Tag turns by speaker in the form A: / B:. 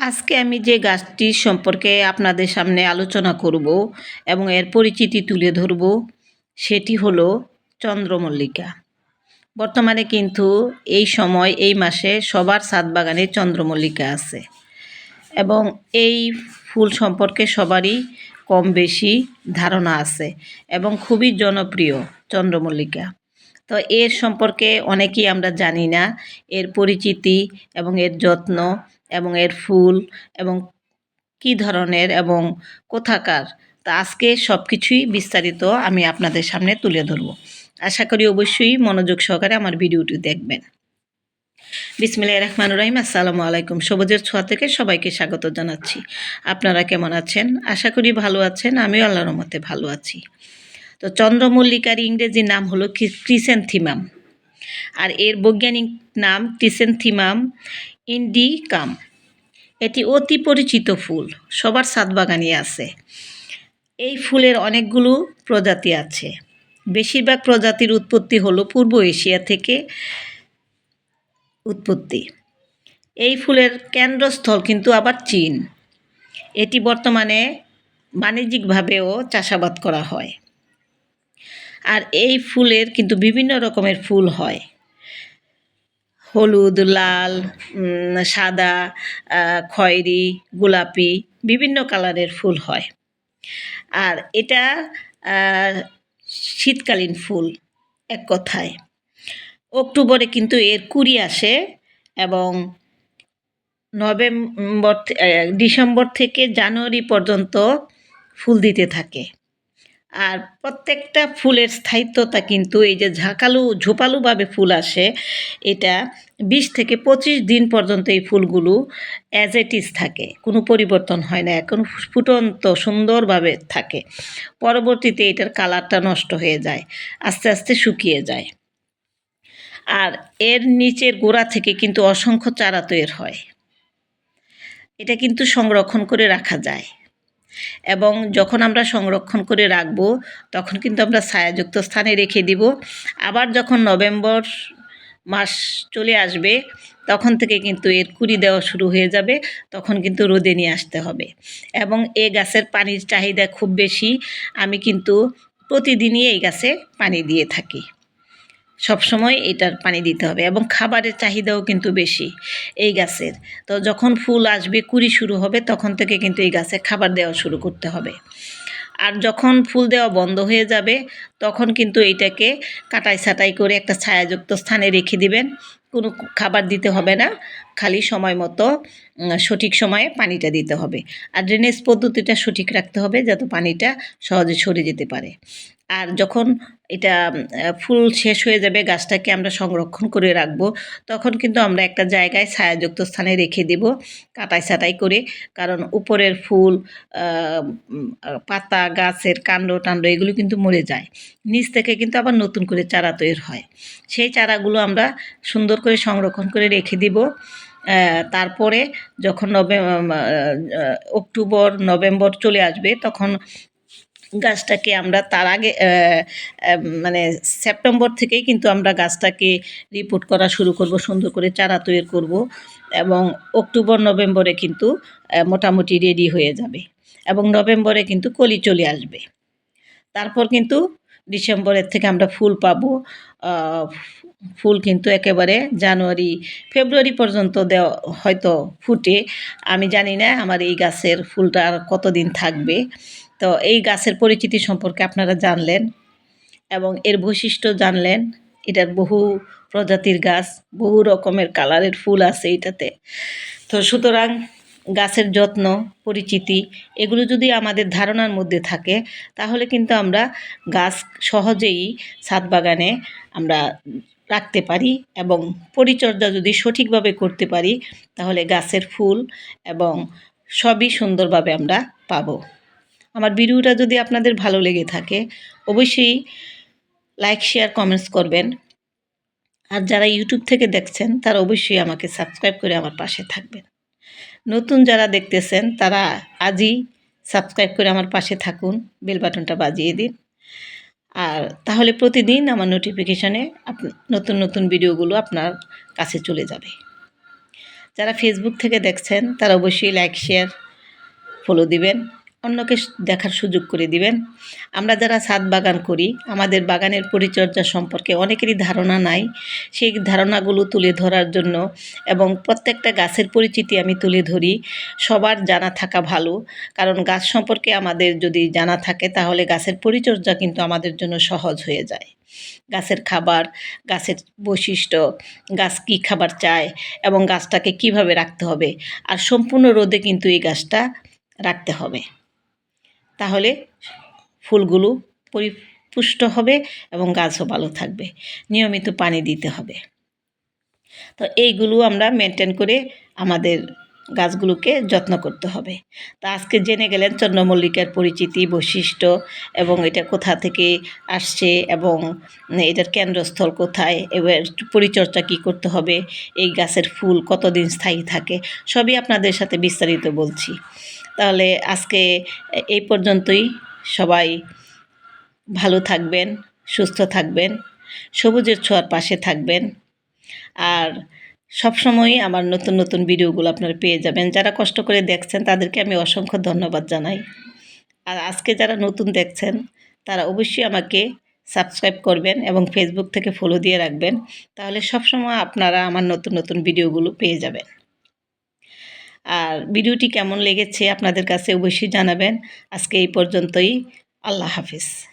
A: আজকে আমি যে গাছটির সম্পর্কে আপনাদের সামনে আলোচনা করব এবং এর পরিচিতি তুলে ধরব, সেটি হলো চন্দ্রমল্লিকা। বর্তমানে কিন্তু এই সময়, এই মাসে সবার ছাদ বাগানে চন্দ্রমল্লিকা আছে এবং এই ফুল সম্পর্কে সবারই কম বেশি ধারণা আছে এবং খুবই জনপ্রিয় চন্দ্রমল্লিকা। তো এর সম্পর্কে অনেকেই আমরা জানি না, এর পরিচিতি এবং এর যত্ন এবং এর ফুল এবং কী ধরনের এবং কোথাকার। তা আজকে সব কিছুই বিস্তারিত আমি আপনাদের সামনে তুলে ধরব। আশা করি অবশ্যই মনোযোগ সহকারে আমার ভিডিওটি দেখবেন। বিসমিল্লাহ রহমান রহিম, আসসালামু আলাইকুম। সবুজের ছোঁয়া থেকে সবাইকে স্বাগত জানাচ্ছি। আপনারা কেমন আছেন? আশা করি ভালো আছেন, আমিও আল্লাহর মতে ভালো আছি। তো চন্দ্রমল্লিকার ইংরেজি নাম হলো ক্রিসেন্থিমাম। আর এর বৈজ্ঞানিক নাম ক্রিসেন্থিমাম ইন্ডিকাম। এটি অতি পরিচিত ফুল। সবার ছাদ বাগানে আছে। এই ফুলের অনেকগুলো প্রজাতি আছে। বেশিরভাগ প্রজাতির উৎপত্তি হলো পূর্ব এশিয়া থেকে উৎপত্তি। এই ফুলের কেন্দ্রস্থল কিন্তু আবার চীন। এটি বর্তমানে বাণিজ্যিকভাবেও চাষাবাদ করা হয়। আর এই ফুলের কিন্তু বিভিন্ন রকমের ফুল হয়। হলুদ, লাল সাদা খয়েরি, গোলাপি বিভিন্ন কালারের ফুল হয়। আর এটা শীতকালীন ফুল এক কথায়। অক্টোবরে কিন্তু এর কুড়ি আসে এবং নভেম্বর ডিসেম্বর থেকে জানুয়ারি পর্যন্ত ফুল দিতে থাকে। আর প্রত্যেকটা ফুলের স্থায়িত্বতা কিন্তু এই যে ঝাঁকালু, ঝোপালুভাবে ফুল আসে, এটা বিশ থেকে পঁচিশ দিন পর্যন্ত এই ফুলগুলো অ্যাজ এট ইজ থাকে। কোনো পরিবর্তন হয় না, এখন ফুটন্ত, সুন্দরভাবে থাকে। পরবর্তীতে এটার কালারটা নষ্ট হয়ে যায়, আস্তে আস্তে শুকিয়ে যায়। আর এর নিচের গোড়া থেকে কিন্তু অসংখ্য চারা তৈরি হয়। এটা কিন্তু সংরক্ষণ করে রাখা যায়। এবং যখন আমরা সংরক্ষণ করে রাখব, তখন কিন্তু আমরা ছায়াযুক্ত স্থানে রেখে দিব। আবার যখন নভেম্বর মাস চলে আসবে, তখন থেকে কিন্তু এর কুড়ি দেওয়া শুরু হয়ে যাবে, তখন কিন্তু রোদে নিয়ে আসতে হবে। এবং এ গাছের পানির চাহিদা খুব বেশি। আমি কিন্তু প্রতিদিনই এই গাছে পানি দিয়ে থাকি। সবসময় এটার পানি দিতে হবে এবং খাবারের চাহিদাও কিন্তু বেশি এই গাছের। তো যখন ফুল আসবে, কুড়ি শুরু হবে, তখন থেকে কিন্তু এই গাছে খাবার দেওয়া শুরু করতে হবে। আর যখন ফুল দেওয়া বন্ধ হয়ে যাবে, তখন কিন্তু এইটাকে কাটাই ছাটাই করে একটা ছায়াযুক্ত স্থানে রেখে দিবেন। কোনো খাবার দিতে হবে না। খালি সময় মতো সঠিক সময়ে পানিটা দিতে হবে। আর ড্রেনেজ পদ্ধতিটা সঠিক রাখতে হবে যাতে পানিটা সহজে সরে যেতে পারে। আর যখন এটা ফুল শেষ হয়ে যাবে, গাছটাকে আমরা সংরক্ষণ করে রাখব, তখন কিন্তু আমরা একটা জায়গায় ছায়াযুক্ত স্থানে রেখে দেব কাটাই ছাটাই করে। কারণ উপরের ফুল পাতা, গাছের কাণ্ড টাণ্ড এগুলো কিন্তু মরে যায়। নিচ থেকে কিন্তু আবার নতুন করে চারা তৈরি হয়। সেই চারাগুলো আমরা সুন্দর করে সংরক্ষণ করে রেখে দিব। তারপরে যখন নভে অক্টোবর, নভেম্বর চলে আসবে, তখন গাছটাকে আমরা তার আগে মানে সেপ্টেম্বর থেকেই কিন্তু আমরা গাছটাকে রিপোর্ট করা শুরু করব, সুন্দর করে চারা তৈরি করব এবং অক্টোবর, নভেম্বরে কিন্তু মোটামুটি রেডি হয়ে যাবে এবং নভেম্বরে কিন্তু কলি চলে আসবে। তারপর কিন্তু ডিসেম্বরের থেকে আমরা ফুল পাবো ফুল কিন্তু একেবারে জানুয়ারি, ফেব্রুয়ারি পর্যন্ত দেওয়া হয়তো ফুটে। আমি জানি না আমার এই গাছের ফুলটা আর কতদিন থাকবে। তো এই গাছের পরিচিতি সম্পর্কে আপনারা জানলেন এবং এর বৈশিষ্ট্য জানলেন। এটার বহু প্রজাতির গাছ, বহু রকমের কালারের ফুল আছে এটাতে। তো সুতরাং গাছের যত্ন, পরিচিতি এগুলো যদি আমাদের ধারণার মধ্যে থাকে, তাহলে কিন্তু আমরা গাছ সহজেই ছাদ বাগানে আমরা রাখতে পারি এবং পরিচর্যা যদি সঠিকভাবে করতে পারি, তাহলে গাছের ফুল এবং সবই সুন্দরভাবে আমরা পাবো। আমার ভিডিওটা যদি আপনাদের ভালো লেগে থাকে, অবশ্যই লাইক, শেয়ার, কমেন্টস করবেন। আর যারা ইউটিউব থেকে দেখছেন, তারা অবশ্যই আমাকে সাবস্ক্রাইব করে আমার পাশে থাকবেন। নতুন যারা দেখতেছেন, তারা আজই সাবস্ক্রাইব করে আমার পাশে থাকুন, বেল বাটনটা বাজিয়ে দিন। আর তাহলে প্রতিদিন আমার নোটিফিকেশানে নতুন নতুন ভিডিওগুলো আপনার কাছে চলে যাবে। যারা ফেসবুক থেকে দেখছেন, তারা অবশ্যই লাইক শেয়ার ফলো দিবেন। অন্যকে দেখার সুযোগ করে দিবেন। আমরা যারা ছাদ বাগান করি, আমাদের বাগানের পরিচর্যা সম্পর্কে অনেকেরই ধারণা নাই। সেই ধারণাগুলো তুলে ধরার জন্য এবং প্রত্যেকটা গাছের পরিচিতি আমি তুলে ধরি। সবার জানা থাকা ভালো। কারণ গাছ সম্পর্কে আমাদের যদি জানা থাকে, তাহলে গাছের পরিচর্যা কিন্তু আমাদের জন্য সহজ হয়ে যায়। গাছের খাবার, গাছের বৈশিষ্ট্য, গাছ কী খাবার চায় এবং গাছটাকে কীভাবে রাখতে হবে, আর সম্পূর্ণ রোদে কিন্তু এই গাছটা রাখতে হবে। তাহলে ফুলগুলো পরিপুষ্ট হবে এবং গাছও ভালো থাকবে। নিয়মিত পানি দিতে হবে। তো এইগুলো আমরা মেনটেন করে আমাদের গাছগুলোকে যত্ন করতে হবে। তা আজকে জেনে গেলেন চন্দ্রমল্লিকার পরিচিতি, বৈশিষ্ট্য এবং এটা কোথা থেকে আসছে এবং এটার কেন্দ্রস্থল কোথায়, এবার পরিচর্যা কী করতে হবে, এই গাছের ফুল কতদিন স্থায়ী থাকে, সবই আপনাদের সাথে বিস্তারিত বলছি। তাহলে আজকে এই পর্যন্তই। সবাই ভালো থাকবেন, সুস্থ থাকবেন, সবুজের ছোঁয়ার পাশে থাকবেন। আর সবসময়ই আমার নতুন নতুন ভিডিওগুলো আপনারা পেয়ে যাবেন। যারা কষ্ট করে দেখছেন, তাদেরকে আমি অসংখ্য ধন্যবাদ জানাই। আর আজকে যারা নতুন দেখছেন, তারা অবশ্যই আমাকে সাবস্ক্রাইব করবেন এবং ফেসবুক থেকে ফলো দিয়ে রাখবেন। তাহলে সবসময় আপনারা আমার নতুন নতুন ভিডিওগুলো পেয়ে যাবেন। আর ভিডিওটি কেমন লেগেছে আপনাদের কাছে অবশ্যই জানাবেন। আজকে এই পর্যন্তই। আল্লাহ হাফিজ।